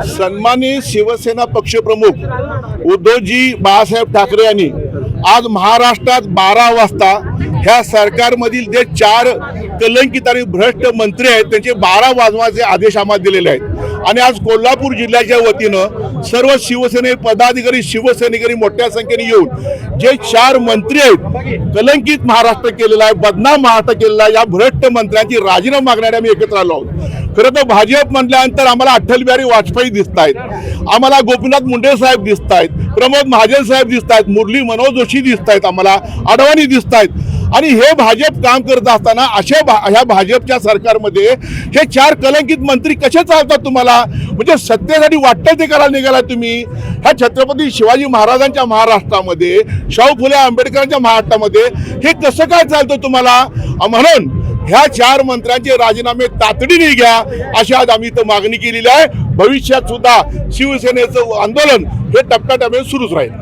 सन्मानित शिवसेना पक्षप्रमुख उद्धवजी बाळासाहेब ठाकरे यांनी आज महाराष्ट्रात बारा वाजता ह्या सरकारमधील जे चार कलंकित आणि भ्रष्ट मंत्री आहेत त्यांचे बारा वाजवाचे आदेश आम्हाला दिलेले आहेत. आणि आज कोल्हापूर जिल्ह्याच्या वतीनं सर्व शिवसेने पदाधिकारी शिवसैनिकरी मोठ्या संख्येने येऊन जे चार मंत्री आहेत कलंकित महाराष्ट्र केलेला आहे बदनाम महाराष्ट्र केलेला आहे या भ्रष्ट मंत्र्यांची राजीनामा मागणारे आम्ही एकत्र आलो आहोत. खरं तर भाजप म्हटल्यानंतर आम्हाला अटल बिहारी वाजपेयी दिसत आहेत आम्हाला गोपीनाथ मुंडे साहेब दिसत आहेत प्रमोद महाजन साहेब दिसत आहेत मुरली मनोज जोशी दिसत आहेत आम्हाला अडवाणी दिसत आहेत आणि हे भाजप काम करत असताना अशा भा ह्या भाजपच्या सरकारमध्ये हे चार कलंकित मंत्री कसे चालतात तुम्हाला? म्हणजे सत्तेसाठी वाटतं ते करायला निघाला तुम्ही? ह्या छत्रपती शिवाजी महाराजांच्या महाराष्ट्रामध्ये शाहू फुले आंबेडकरांच्या महाराष्ट्रामध्ये हे कसं काय चालतं तुम्हाला? म्हणून ह्या चार मंत्र्यांचे राजीनामे तातडीने घ्या अशी आज आम्ही इथं मागणी केलेली आहे. भविष्यात सुद्धा शिवसेनेचं आंदोलन हे टप्प्याटप्प्याने सुरूच राहील.